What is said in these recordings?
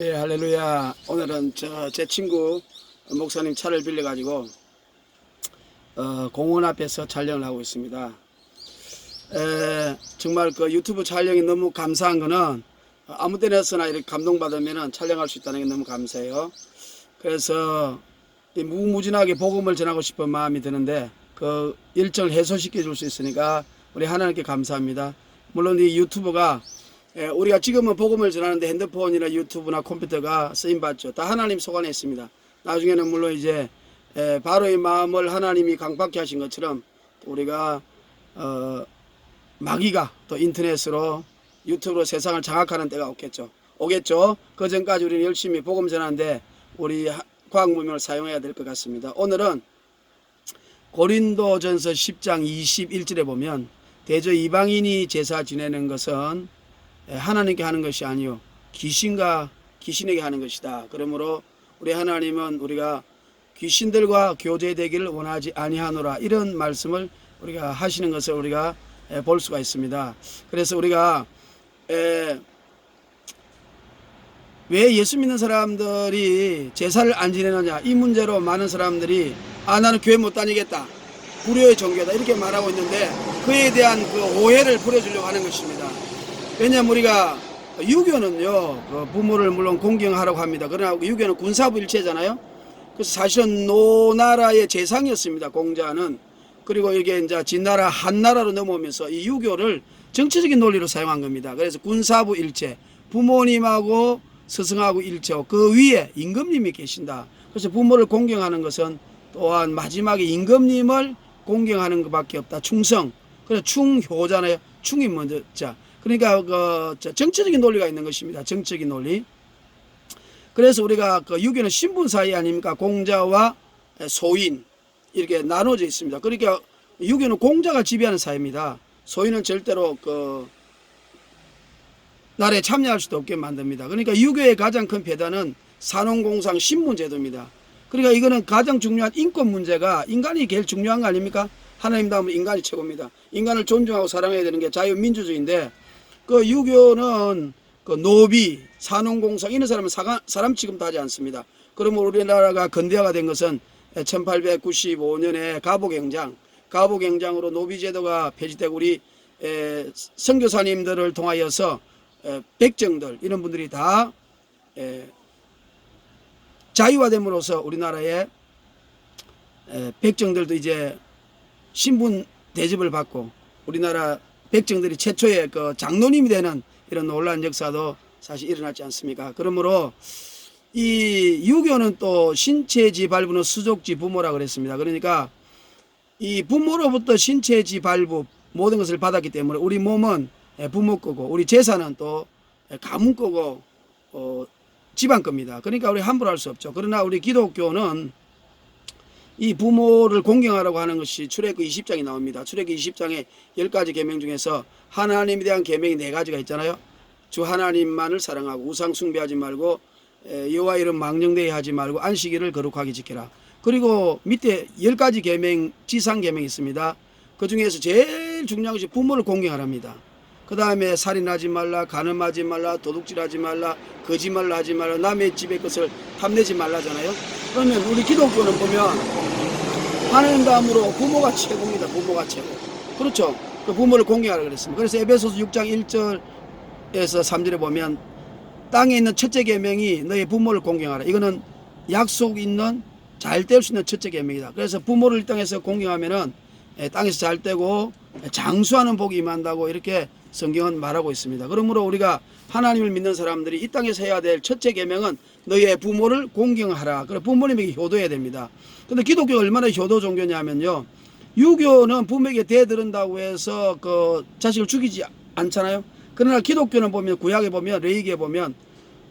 예, 할렐루야. 오늘은 저 제 친구 목사님 차를 빌려 가지고 어, 공원 앞에서 촬영을 하고 있습니다. 에, 정말 그 유튜브 촬영이 너무 감사한 거는 아무 때나서나 이렇게 감동받으면 촬영할 수 있다는 게 너무 감사해요. 그래서 이 무무진하게 복음을 전하고 싶은 마음이 드는데 그 일정을 해소시켜 줄 수 있으니까 우리 하나님께 감사합니다. 물론 이 유튜브가 예, 우리가 지금은 복음을 전하는데 핸드폰이나 유튜브나 컴퓨터가 쓰임 받죠. 다 하나님 소관에 있습니다. 나중에는 물론 이제 예, 바로의 마음을 하나님이 강박케 하신 것처럼 우리가 어, 마귀가 또 인터넷으로 유튜브로 세상을 장악하는 때가 오겠죠. 오겠죠. 그 전까지 우리는 열심히 복음 전하는데 우리 하- 과학 문명을 사용해야 될 것 같습니다. 오늘은 고린도전서 10장 21절에 보면 대저 이방인이 제사 지내는 것은 예, 하나님께 하는 것이 아니요 귀신과 귀신에게 하는 것이다. 그러므로 우리 하나님은 우리가 귀신들과 교제되기를 원하지 아니하노라 이런 말씀을 우리가 하시는 것을 우리가 예, 볼 수가 있습니다. 그래서 우리가 에, 왜 예수 믿는 사람들이 제사를 안 지내느냐 이 문제로 많은 사람들이 아 나는 교회 못 다니겠다 불효의 종교다 이렇게 말하고 있는데 그에 대한 그 오해를 풀어주려고 하는 것입니다. 왜냐하면 우리가 유교는요 그 부모를 물론 공경하라고 합니다. 그러나 유교는 군사부 일체잖아요. 그래서 사실은 노나라의 재상이었습니다. 공자는 그리고 이게 이제 진나라 한나라로 넘어오면서 이 유교를 정치적인 논리로 사용한 겁니다. 그래서 군사부 일체 부모님하고 스승하고 일체고 그 위에 임금님이 계신다. 그래서 부모를 공경하는 것은 또한 마지막에 임금님을 공경하는 것밖에 없다. 충성. 그래서 충효잖아요. 충이 먼저 자. 그러니까 그저 정치적인 논리가 있는 것입니다. 정치적인 논리. 그래서 우리가 그 유교는 신분 사이 아닙니까? 공자와 소인 이렇게 나눠져 있습니다. 그러니까 유교는 공자가 지배하는 사회입니다. 소인은 절대로 그 나라에 참여할 수도 없게 만듭니다. 그러니까 유교의 가장 큰 배단은 산업공상 신분제도입니다. 그러니까 이거는 가장 중요한 인권 문제가 인간이 제일 중요한 거 아닙니까? 하나님 다음은 인간이 최고입니다. 인간을 존중하고 사랑해야 되는 게 자유민주주의인데 그 유교는 그 노비, 산업공상 이런 사람은 사가, 사람 취급도 하지 않습니다. 그러면 우리나라가 근대화가 된 것은 1895년에 가보갱장, 가보갱장으로 노비제도가 폐지되고 우리 에, 선교사님들을 통하여서 에, 백정들 이런 분들이 다 에, 자유화됨으로써 우리나라의 에, 백정들도 이제 신분 대접을 받고 우리나라 백정들이 최초의 그 장로님이 되는 이런 놀라운 역사도 사실 일어났지 않습니까? 그러므로 이 유교는 또 신체지 발부는 수족지 부모라 그랬습니다. 그러니까 이 부모로부터 신체지 발부 모든 것을 받았기 때문에 우리 몸은 부모 거고 우리 재산은 또 가문 거고 어, 집안 겁니다. 그러니까 우리 함부로 할 수 없죠. 그러나 우리 기독교는 이 부모를 공경하라고 하는 것이 출애굽 20장이 나옵니다. 출애굽 20장에 10가지 계명 중에서 하나님에 대한 계명이 네 가지가 있잖아요. 주 하나님만을 사랑하고 우상 숭배하지 말고 에, 여호와 이름 망령되이 하지 말고 안식일을 거룩하게 지켜라. 그리고 밑에 10가지 계명 지상 계명이 있습니다. 그 중에서 제일 중요한 것이 부모를 공경하랍니다. 그 다음에 살인하지 말라, 간음하지 말라, 도둑질하지 말라, 거짓말을 하지 말라, 남의 집의 것을 탐내지 말라잖아요. 그러면 우리 기독교는 보면 하나님 다음으로 부모가 최고입니다. 부모가 최고. 그렇죠. 그 부모를 공경하라 그랬습니다. 그래서 에베소서 6장 1절에서 3절에 보면 땅에 있는 첫째 계명이 너의 부모를 공경하라. 이거는 약속 있는 잘 될 수 있는 첫째 계명이다. 그래서 부모를 이 땅에서 공경하면은 에, 땅에서 잘 되고 장수하는 복이 임한다고 이렇게 성경은 말하고 있습니다. 그러므로 우리가 하나님을 믿는 사람들이 이 땅에서 해야 될 첫째 계명은 너의 부모를 공경하라. 그래 부모님에게 효도해야 됩니다. 근데 기독교가 얼마나 효도 종교냐면요. 유교는 부모에게 대들은다고 해서 그 자식을 죽이지 않잖아요. 그러나 기독교는 보면 구약에 보면 레이기에 보면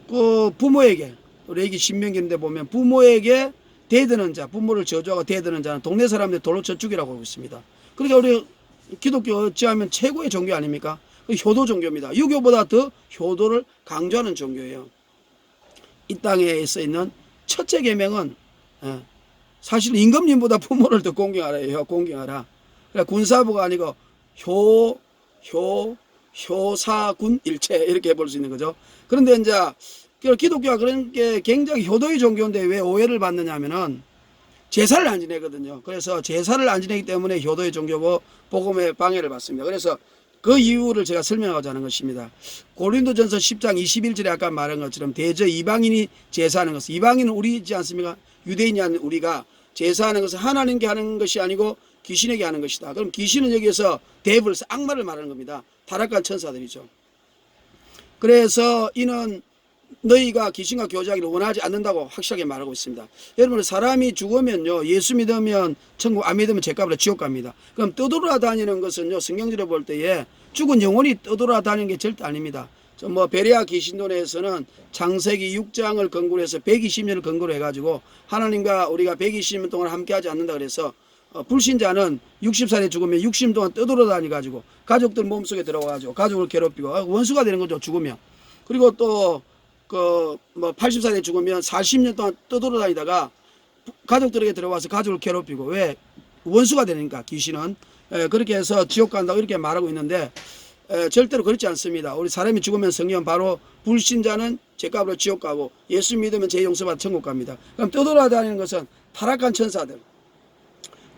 그 부모에게 레이기 신명기인데 보면 부모에게 대드는 자, 부모를 저주하고 대드는 자는 동네 사람들 돌로 쳐 죽이라고 하고 있습니다. 그러니까 우리 기독교 어찌하면 최고의 종교 아닙니까? 그 효도 종교입니다. 유교보다 더 효도를 강조하는 종교예요. 이 땅에 써 있는 첫째 계명은 예, 사실 임금님보다 부모를 더 공경하라예요. 공경하라. 그래 군사부가 아니고 효, 효, 효사군 일체 이렇게 볼 수 있는 거죠. 그런데 이제 그 기독교가 그런 게 굉장히 효도의 종교인데 왜 오해를 받느냐면은 제사를 안 지내거든요. 그래서 제사를 안 지내기 때문에 효도의 종교고 복음의 방해를 받습니다. 그래서 그 이유를 제가 설명하고자 하는 것입니다. 고린도전서 10장 21절에 아까 말한 것처럼 대저 이방인이 제사하는 것은 이방인은 우리지 않습니까? 유대인이 아닌 우리가 제사하는 것은 하나님께 하는 것이 아니고 귀신에게 하는 것이다. 그럼 귀신은 여기에서 데블, 악마를 말하는 겁니다. 타락한 천사들이죠. 그래서 이는 너희가 귀신과 교제하기를 원하지 않는다고 확실하게 말하고 있습니다. 여러분 사람이 죽으면요 예수 믿으면 천국 안 믿으면 죄값으로 지옥 갑니다. 그럼 떠돌아다니는 것은요 성경적으로 볼 때에 죽은 영혼이 떠돌아다니는 게 절대 아닙니다. 저뭐 베레아 귀신론에서는 창세기 6장을 근거로 해서 120년을 근거로 해가지고 하나님과 우리가 120년 동안 함께하지 않는다 그래서 어, 불신자는 60살에 죽으면 60년 동안 떠돌아다니 가지고 가족들 몸속에 들어가가지고 가족을 괴롭히고 아, 원수가 되는 거죠 죽으면 그리고 또 그 뭐 80살에 죽으면 40년 동안 떠돌아다니다가 가족들에게 들어와서 가족을 괴롭히고 왜 원수가 되니까 귀신은 에, 그렇게 해서 지옥 간다고 이렇게 말하고 있는데 에, 절대로 그렇지 않습니다. 우리 사람이 죽으면 성경 바로 불신자는 죄값으로 지옥 가고 예수 믿으면 죄 용서받아 천국 갑니다. 그럼 떠돌아다니는 것은 타락한 천사들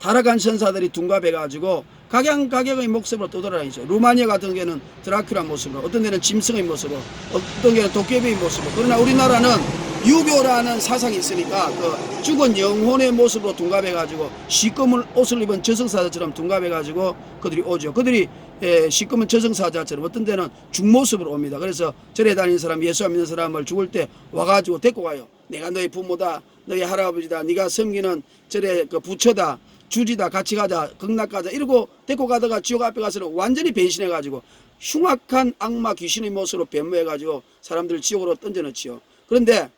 타락한 천사들이 둔갑해 가지고 각양 각양의 모습으로 떠돌아다니죠. 루마니아 같은 경우는 드라큘라 모습으로, 어떤 데는 짐승의 모습으로, 어떤 데는 도깨비의 모습으로. 그러나 우리나라는 유교라는 사상이 있으니까 그 죽은 영혼의 모습으로 둔갑해가지고 시꺼먼 옷을 입은 저승사자처럼 둔갑해가지고 그들이 오죠. 그들이 예, 시꺼먼 저승사자처럼 어떤 데는 죽모습으로 옵니다. 그래서 절에 다니는 사람, 예수 안 믿는 사람을 죽을 때 와가지고 데리고 가요. 내가 너희 부모다, 너희 할아버지다, 네가 섬기는 절의 그 부처다, 주지다, 같이 가자, 극락 가자 이러고 데리고 가다가 지옥 앞에 가서는 완전히 변신해 가지고 흉악한 악마 귀신의 모습으로 변모해 가지고 사람들을 지옥으로 던져넣지요. 그런데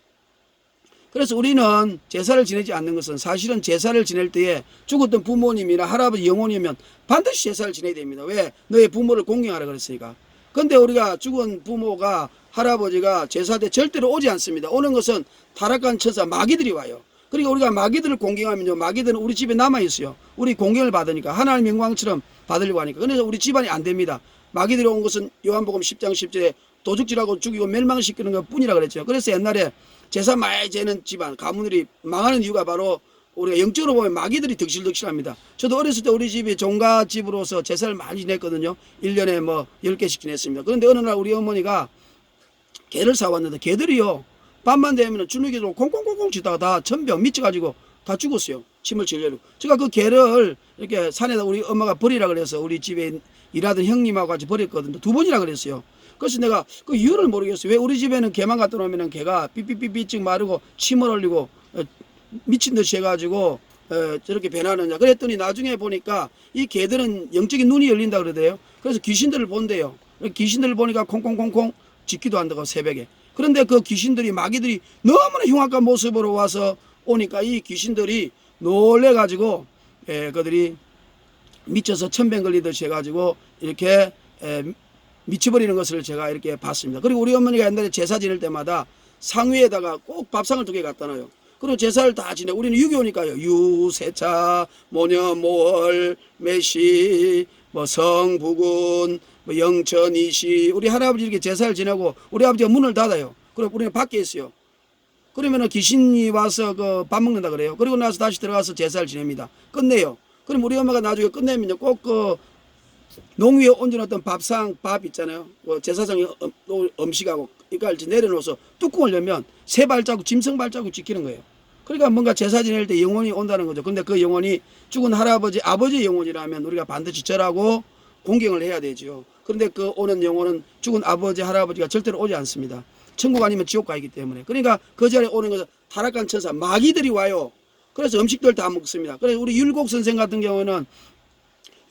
그래서 우리는 제사를 지내지 않는 것은 사실은 제사를 지낼 때에 죽었던 부모님이나 할아버지 영혼이면 반드시 제사를 지내야 됩니다. 왜? 너의 부모를 공경하라 그랬으니까. 근데 우리가 죽은 부모가 할아버지가 제사 때 절대로 오지 않습니다. 오는 것은 타락한 천사 마귀들이 와요. 그러니까 우리가 마귀들을 공경하면요. 마귀들은 우리 집에 남아 있어요. 우리 공경을 받으니까 하나님 영광처럼 받으려고 하니까. 그래서 우리 집안이 안 됩니다. 마귀들이 온 것은 요한복음 10장 10절에 도둑질하고 죽이고 멸망시키는 것 뿐이라 그랬죠. 그래서 옛날에 제사 많이 재는 집안, 가문들이 망하는 이유가 바로 우리가 영적으로 보면 마귀들이 득실득실합니다. 저도 어렸을 때 우리 집이 종가집으로서 제사를 많이 지냈거든요. 1년에 뭐 10개씩 지냈습니다. 그런데 어느 날 우리 어머니가 개를 사왔는데 개들이요. 밤만 되면 주눅이로 콩콩콩콩 치다가 다 천병 미쳐가지고 다 죽었어요. 침을 질려고. 제가 그 개를 이렇게 산에다 우리 엄마가 버리라 그래서 우리 집에 일하던 형님하고 같이 버렸거든요. 두 번이나 그랬어요. 그래서 내가 그 이유를 모르겠어요. 왜 우리 집에는 개만 갖다 놓으면 개가 삐삐삐삐 찍 마르고 침을 흘리고 어, 미친 듯이 해가지고 어, 저렇게 변하느냐. 그랬더니 나중에 보니까 이 개들은 영적인 눈이 열린다 그러대요. 그래서 귀신들을 본대요. 귀신들을 보니까 콩콩콩콩 짖기도 한다고 새벽에. 그런데 그 귀신들이 마귀들이 너무나 흉악한 모습으로 와서 오니까 이 귀신들이 놀래 가지고 예, 그들이 미쳐서 천병 걸리듯이 해가지고 이렇게 에, 미쳐버리는 것을 제가 이렇게 봤습니다. 그리고 우리 어머니가 옛날에 제사 지낼 때마다 상위에다가 꼭 밥상을 두 개 갖다 놔요. 그리고 제사를 다 지내. 우리는 유교니까요. 유세차, 모녀, 모월, 매시, 뭐 성부군, 뭐 영천, 이시. 우리 할아버지 이렇게 제사를 지내고 우리 아버지가 문을 닫아요. 그리고 우리는 밖에 있어요. 그러면은 귀신이 와서 그 밥 먹는다 그래요. 그리고 나서 다시 들어가서 제사를 지냅니다. 끝내요. 그럼 우리 엄마가 나중에 끝내면요. 꼭그 농위에 얹어놨던 밥상 밥 있잖아요. 뭐 제사상에 음- 음식하고 이걸 내려놓아서 뚜껑을 열면 새 발자국, 짐승 발자국 찍히는 거예요. 그러니까 뭔가 제사 지낼 때 영혼이 온다는 거죠. 근데 그 영혼이 죽은 할아버지, 아버지 영혼이라면 우리가 반드시 절하고 공경을 해야 되죠. 그런데 그 오는 영혼은 죽은 아버지, 할아버지가 절대로 오지 않습니다. 천국 아니면 지옥 가기 때문에. 그러니까 그 자리에 오는 것은 타락한 천사, 마귀들이 와요. 그래서 음식들 다 먹습니다. 그래서 우리 율곡 선생 같은 경우는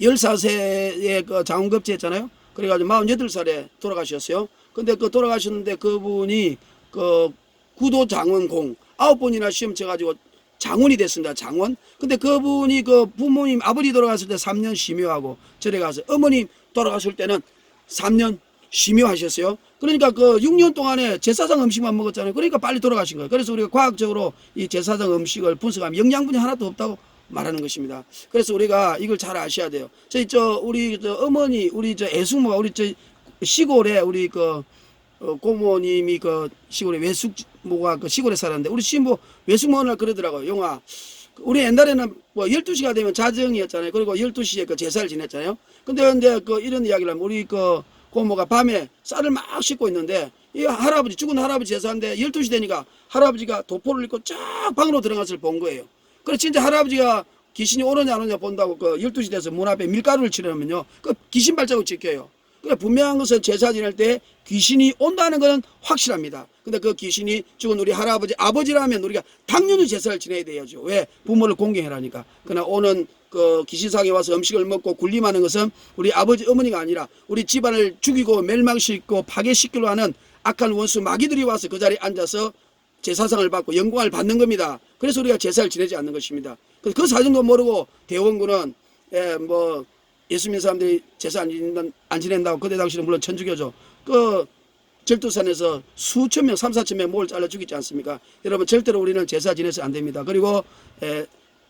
14세에 그 장원급제 했잖아요. 그래가지고 48살에 돌아가셨어요. 근데 그 돌아가셨는데 그분이 그 구도 장원공 아홉 번이나 시험 쳐가지고 장원이 됐습니다. 장원. 근데 그분이 그 부모님 아버지 돌아갔을 때 3년 심요하고 절에 가서 어머님 돌아갔을 때는 3년 심요하셨어요. 그러니까 그 6년 동안에 제사상 음식만 먹었잖아요. 그러니까 빨리 돌아가신 거예요. 그래서 우리가 과학적으로 이 제사상 음식을 분석하면 영양분이 하나도 없다고 말하는 것입니다. 그래서 우리가 이걸 잘 아셔야 돼요. 저희 저 우리 저 어머니 우리 저 애숙모가 우리 저 시골에 우리 그 어, 고모님이 그 시골에 외숙모가 그 시골에 살았는데 우리 신부 외숙모 오늘 그러더라고요. 영화 우리 옛날에는 뭐 12시가 되면 자정이었잖아요. 그리고 12시에 그 제사를 지냈잖아요. 근데 근데 그 이런 이야기를 하면 우리 그 고모가 밤에 쌀을 막 씻고 있는데 이 할아버지 죽은 할아버지 제사인데 12시 되니까 할아버지가 도포를 입고 쫙 방으로 들어간 것을 본 거예요. 그래 진짜 할아버지가 귀신이 오느냐 안 오느냐 본다고 그 12시 돼서 문 앞에 밀가루를 치려면요. 그 귀신 발자국 찍혀요. 그래 분명한 것은 제사 지낼 때 귀신이 온다는 것은 확실합니다. 근데 그 귀신이 죽은 우리 할아버지 아버지라면 우리가 당연히 제사를 지내야 되죠. 왜 부모를 공경해라니까. 그러나 오는 그 귀신상에 와서 음식을 먹고 군림하는 것은 우리 아버지 어머니가 아니라 우리 집안을 죽이고 멸망시키고 파괴시키려 하는 악한 원수 마귀들이 와서 그 자리에 앉아서 제사상을 받고 영광을 받는 겁니다. 그래서 우리가 제사를 지내지 않는 것입니다. 그, 그 사정도 모르고 대원군은 예, 뭐 예수 믿는 사람들이 제사 안 지낸다고 그때 당시는 물론 천주교죠. 그 절도산에서 수천 명, 삼, 사천 명 목을 잘라 죽이지 않습니까? 여러분 절대로 우리는 제사 지내서 안 됩니다. 그리고 에,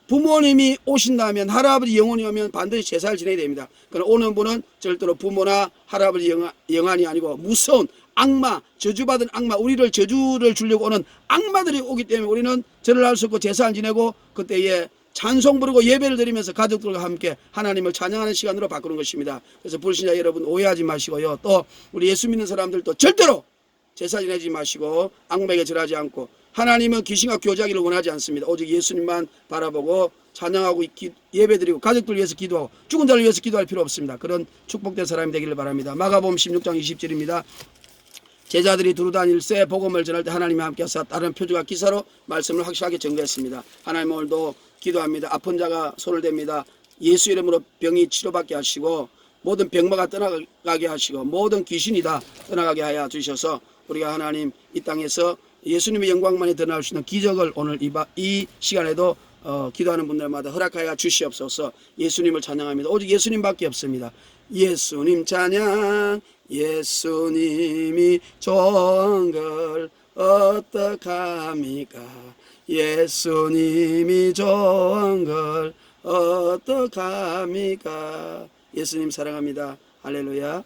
부모님이 오신다면 할아버지 영혼이 오면 반드시 제사를 지내야 됩니다. 그러나 오는 분은 절대로 부모나 할아버지 영아, 영안이 아니고 무서운 악마, 저주받은 악마, 우리를 저주를 주려고 오는 악마들이 오기 때문에 우리는 절을 할 수 없고 제사 안 지내고 그때에 찬송 부르고 예배를 드리면서 가족들과 함께 하나님을 찬양하는 시간으로 바꾸는 것입니다. 그래서 불신자 여러분 오해하지 마시고요. 또 우리 예수 믿는 사람들도 절대로 제사 지내지 마시고 악마에게 절하지 않고 하나님은 귀신과 교제하기를 원하지 않습니다. 오직 예수님만 바라보고 찬양하고 기- 예배드리고 가족들 위해서 기도하고 죽은 자를 위해서 기도할 필요 없습니다. 그런 축복된 사람이 되기를 바랍니다. 마가복음 16장 20절입니다. 제자들이 두루 다닐새 복음을 전할 때 하나님이 함께하사 다른 표주가 기사로 말씀을 확실하게 전거했습니다. 하나님 오늘도 기도합니다. 아픈 자가 손을 댑니다. 예수 이름으로 병이 치료받게 하시고 모든 병마가 떠나가게 하시고 모든 귀신이 다 떠나가게 하여 주셔서 우리가 하나님 이 땅에서 예수님의 영광만이 드러날 수 있는 기적을 오늘 이, 바- 이 시간에도 어, 기도하는 분들마다 허락하여 주시옵소서 예수님을 찬양합니다. 오직 예수님밖에 없습니다. 예수님 찬양 예수님이 좋은 걸 어떡합니까 예수님이 좋은 걸 어떡합니까? 예수님 사랑합니다. 할렐루야